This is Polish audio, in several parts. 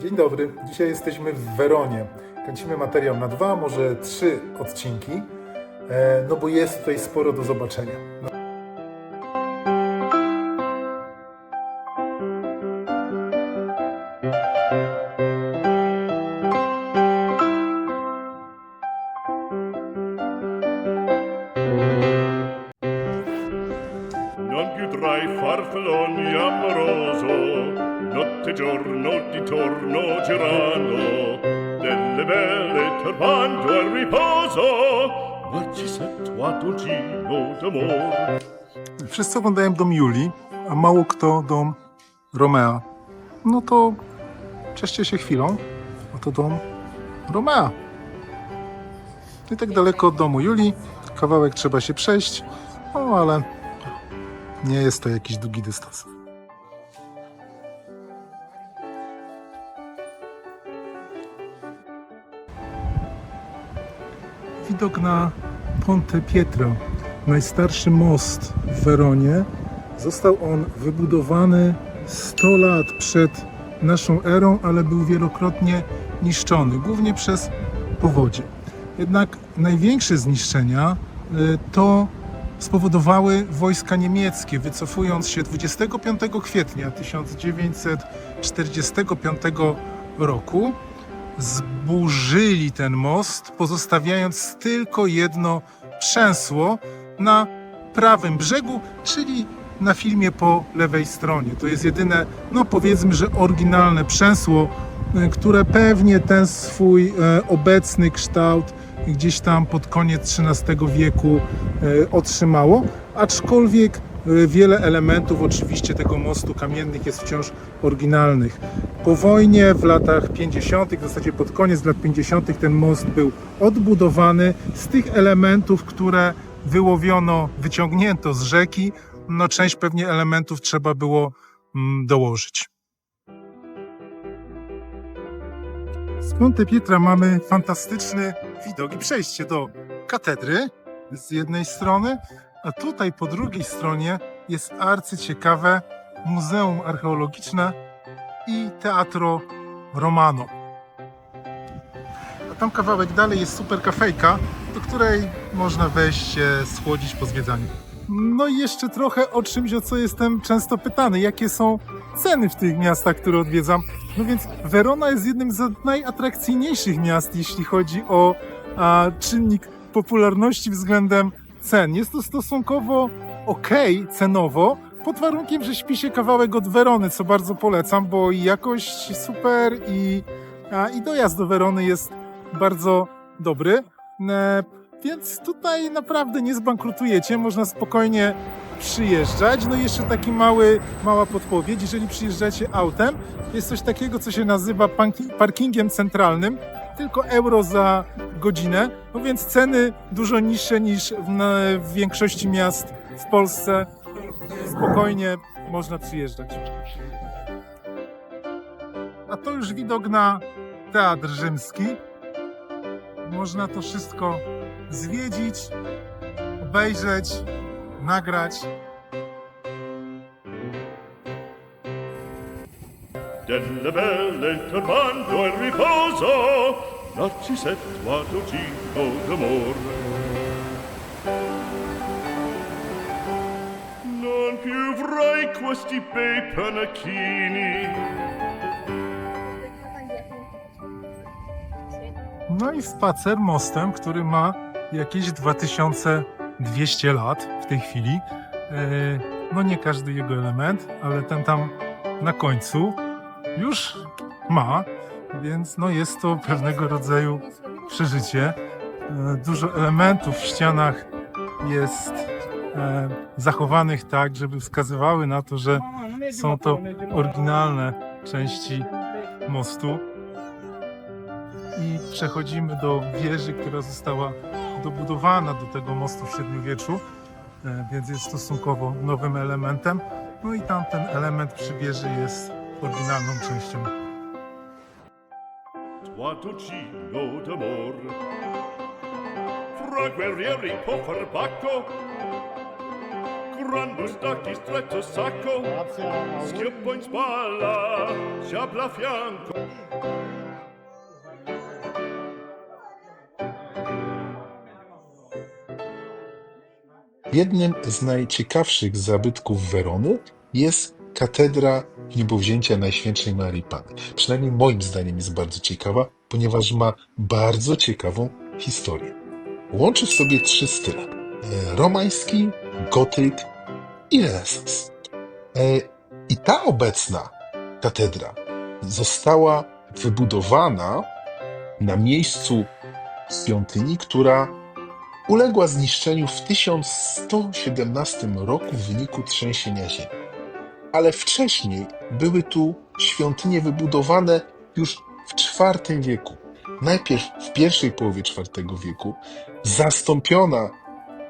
Dzień dobry. Dzisiaj jesteśmy w Weronie. Kręcimy materiał na dwa, może trzy odcinki, e, no bo jest tutaj sporo do zobaczenia. No. Non più tra i farfalloni amoroso, notte giorno di torno delle belle turbando al riposo. Wszyscy oglądają dom Julii, a mało kto dom Romea. No to cieszcie się chwilą. Oto dom Romea. Nie tak daleko od domu Julii. Kawałek trzeba się przejść, no ale nie jest to jakiś długi dystans. Widok na Ponte Pietro, najstarszy most w Weronie. Został on wybudowany 100 lat przed naszą erą, ale był wielokrotnie niszczony, głównie przez powodzie. Jednak największe zniszczenia y, to spowodowały wojska niemieckie, wycofując się 25 kwietnia 1945 roku zburzyli ten most, pozostawiając tylko jedno przęsło na prawym brzegu, czyli na filmie po lewej stronie. To jest jedyne, no powiedzmy, że oryginalne przęsło, e, które pewnie ten swój e, obecny kształt gdzieś tam pod koniec XIII wieku e, otrzymało, aczkolwiek wiele elementów oczywiście tego mostu kamiennych jest wciąż oryginalnych. Po wojnie w latach 50., w zasadzie pod koniec lat 50., ten most był odbudowany z tych elementów, które wyłowiono, wyciągnięto z rzeki. No, część pewnie elementów trzeba było mm, dołożyć. Z Ponte Pietra mamy fantastyczny widok i przejście do katedry z jednej strony, a tutaj po drugiej stronie jest arcyciekawe Muzeum Archeologiczne i Teatro Romano. A tam kawałek dalej jest super kafejka, do której można wejść się schłodzić po zwiedzaniu. No i jeszcze trochę o czymś, o co jestem często pytany. Jakie są ceny w tych miastach, które odwiedzam? No więc Verona jest jednym z najatrakcyjniejszych miast, jeśli chodzi o a, czynnik popularności względem cen. Jest to stosunkowo ok cenowo, pod warunkiem, że śpi się kawałek od Werony, co bardzo polecam, bo i jakość super i, a, i dojazd do Werony jest bardzo dobry. E, więc tutaj naprawdę nie zbankrutujecie, można spokojnie przyjeżdżać. No i jeszcze taki mały, mała podpowiedź, jeżeli przyjeżdżacie autem, jest coś takiego, co się nazywa parkingiem centralnym, tylko euro za godzinę, no więc ceny dużo niższe niż w, większości miast w Polsce. Spokojnie można przyjeżdżać. A to już widok na Teatr Rzymski. Można to wszystko zwiedzić, obejrzeć, nagrać. Delle belle turbando al riposo, Narcisetto Adolcino d'amor. Non più avrai questi bei panacchini, No i spacer mostem, który ma jakieś 2200 lat w tej chwili. E, No nie każdy jego element, ale ten tam na końcu już ma, więc no jest to pewnego rodzaju przeżycie. E, Dużo elementów w ścianach jest e, zachowanych tak, żeby wskazywały na to, że są to oryginalne części mostu. I przechodzimy do wieży, która została dobudowana do tego mostu w średniowieczu, e, więc jest stosunkowo nowym elementem. No i tamten element przy wieży jest oryginalną częścią. Tuo Adolcino d'amor. Fra guerrieri po far bacco, brandus dacchi stretto sacco, schioppo in spalla, sciabla a fianco. Jednym z najciekawszych zabytków Werony jest katedra Niebowzięcia Najświętszej Marii Panny. Przynajmniej moim zdaniem jest bardzo ciekawa, ponieważ ma bardzo ciekawą historię. Łączy w sobie trzy style. E, Romański, gotyk i renesans. E, I ta obecna katedra została wybudowana na miejscu świątyni, która uległa zniszczeniu w 1117 roku w wyniku trzęsienia ziemi. Ale wcześniej były tu świątynie wybudowane już w IV wieku. Najpierw w pierwszej połowie IV wieku, zastąpiona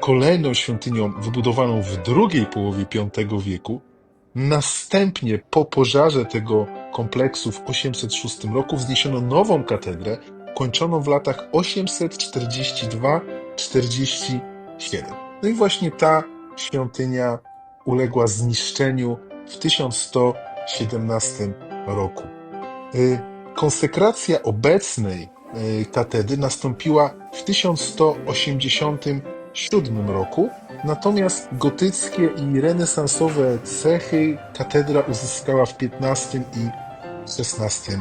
kolejną świątynią wybudowaną w drugiej połowie V wieku. Następnie po pożarze tego kompleksu w 806 roku wzniesiono nową katedrę, kończoną w latach 842-47. No i właśnie ta świątynia uległa zniszczeniu w 1117 roku. Y, Konsekracja obecnej y, katedry nastąpiła w 1187 roku, natomiast gotyckie i renesansowe cechy katedra uzyskała w XV i XVI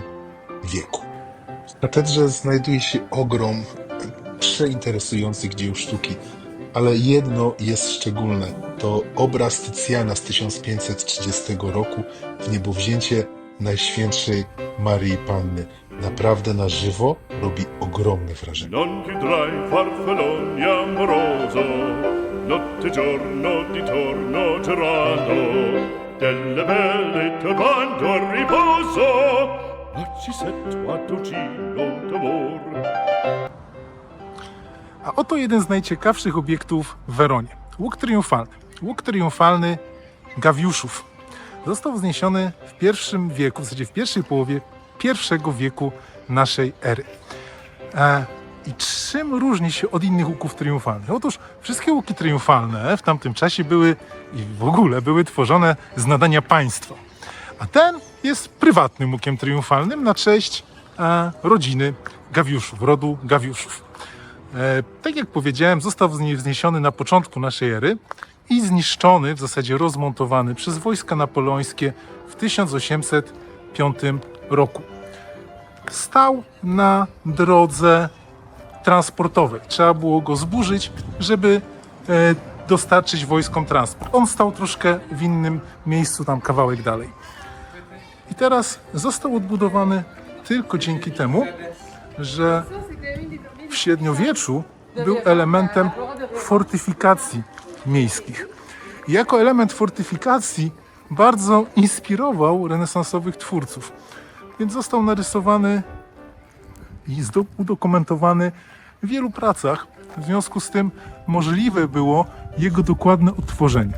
wieku. W katedrze znajduje się ogrom przeinteresujących dzieł sztuki, ale jedno jest szczególne. To obraz Tycjana z 1530 roku w niebowzięcie Najświętszej Maryi Panny. Naprawdę na żywo robi ogromne wrażenie. Notte giorno di torno delle belle turbando al riposo, Narcisetto Adugino d'amor. A oto jeden z najciekawszych obiektów w Weronie. Łuk triumfalny. Łuk triumfalny Gawiuszów. Został wzniesiony w pierwszym wieku, w zasadzie w pierwszej połowie pierwszego wieku naszej ery. E, I czym różni się od innych łuków triumfalnych? Otóż wszystkie łuki triumfalne w tamtym czasie były i w ogóle były tworzone z nadania państwa. A ten jest prywatnym łukiem triumfalnym na cześć e, rodziny Gawiuszów, rodu Gawiuszów. E, tak jak powiedziałem, został wznie- wzniesiony na początku naszej ery i zniszczony, w zasadzie rozmontowany przez wojska napoleońskie w 1805 roku. Stał na drodze transportowej. Trzeba było go zburzyć, żeby e, dostarczyć wojskom transport. On stał troszkę w innym miejscu, tam kawałek dalej. I teraz został odbudowany tylko dzięki temu, że w średniowieczu był elementem fortyfikacji miejskich. Jako element fortyfikacji bardzo inspirował renesansowych twórców. Więc został narysowany i udokumentowany w wielu pracach. W związku z tym możliwe było jego dokładne odtworzenie.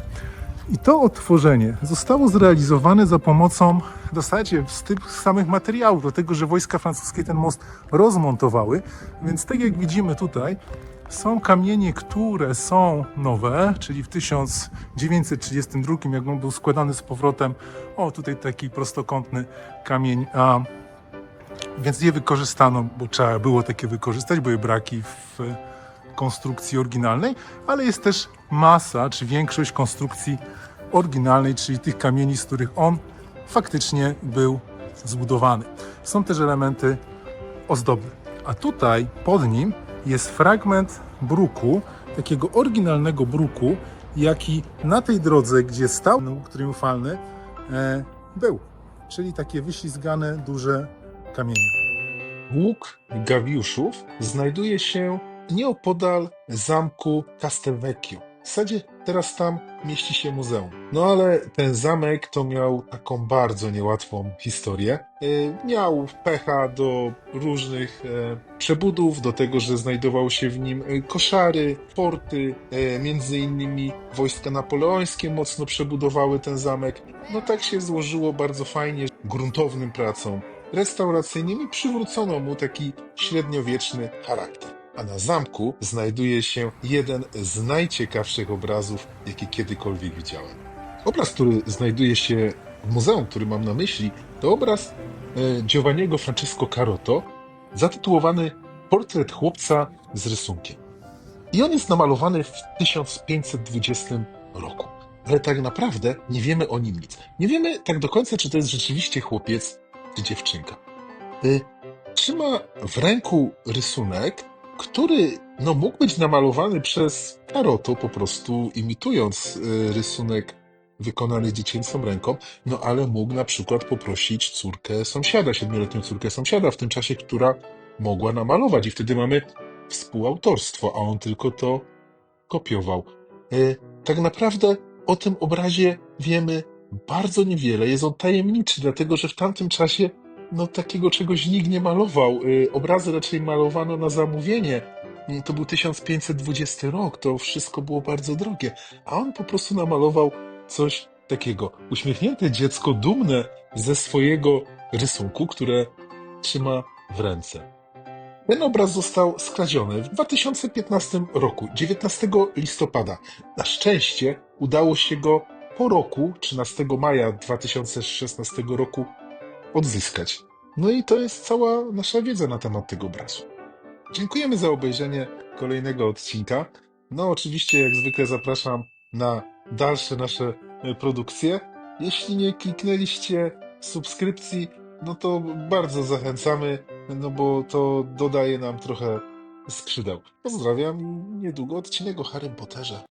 I to odtworzenie zostało zrealizowane za pomocą w zasadzie z tych samych materiałów, dlatego że wojska francuskie ten most rozmontowały. Więc tak jak widzimy tutaj, są kamienie, które są nowe, czyli w 1932, jak on był składany z powrotem. O, tutaj taki prostokątny kamień. A, więc je wykorzystano, bo trzeba było takie wykorzystać, były braki w konstrukcji oryginalnej, ale jest też masa, czy większość konstrukcji oryginalnej, czyli tych kamieni, z których on faktycznie był zbudowany. Są też elementy ozdobne. A tutaj pod nim jest fragment bruku, takiego oryginalnego bruku, jaki na tej drodze, gdzie stał łuk triumfalny, e, był. Czyli takie wyślizgane, duże kamienie. Łuk Gawiuszów znajduje się nieopodal zamku Castelvecchio. W zasadzie teraz tam mieści się muzeum. No ale ten zamek to miał taką bardzo niełatwą historię. E, Miał pecha do różnych e, przebudów, do tego, że znajdował się w nim e, koszary, forty, e, między innymi wojska napoleońskie mocno przebudowały ten zamek. No tak się złożyło bardzo fajnie, gruntownym pracą restauracyjnymi przywrócono mu taki średniowieczny charakter. A na zamku znajduje się jeden z najciekawszych obrazów, jakie kiedykolwiek widziałem. Obraz, który znajduje się w muzeum, który mam na myśli, to obraz e, Giovanniego Francesco Carotto, zatytułowany Portret chłopca z rysunkiem. I on jest namalowany w 1520 roku. Ale tak naprawdę nie wiemy o nim nic. Nie wiemy tak do końca, czy to jest rzeczywiście chłopiec, czy dziewczynka. Y, Trzyma w ręku rysunek, który no, mógł być namalowany przez Karoto, po prostu imitując y, rysunek wykonany dziecięcą ręką, no ale mógł na przykład poprosić córkę sąsiada, siedmioletnią córkę sąsiada w tym czasie, która mogła namalować i wtedy mamy współautorstwo, a on tylko to kopiował. E, Tak naprawdę o tym obrazie wiemy bardzo niewiele. Jest on tajemniczy, dlatego że w tamtym czasie no, takiego czegoś nikt nie malował. E, Obrazy raczej malowano na zamówienie. Mm, To był 1520 rok, to wszystko było bardzo drogie, a on po prostu namalował coś takiego. Uśmiechnięte dziecko, dumne ze swojego rysunku, które trzyma w ręce. Ten obraz został skradziony w 2015 roku, 19 listopada. Na szczęście udało się go po roku, 13 maja 2016 roku, odzyskać. No i to jest cała nasza wiedza na temat tego obrazu. Dziękujemy za obejrzenie kolejnego odcinka. No, oczywiście, jak zwykle, zapraszam na dalsze nasze e, produkcje. Jeśli nie kliknęliście subskrypcji, no to bardzo zachęcamy, no bo to dodaje nam trochę skrzydeł. Pozdrawiam i niedługo odcinek o Harrym Potterze.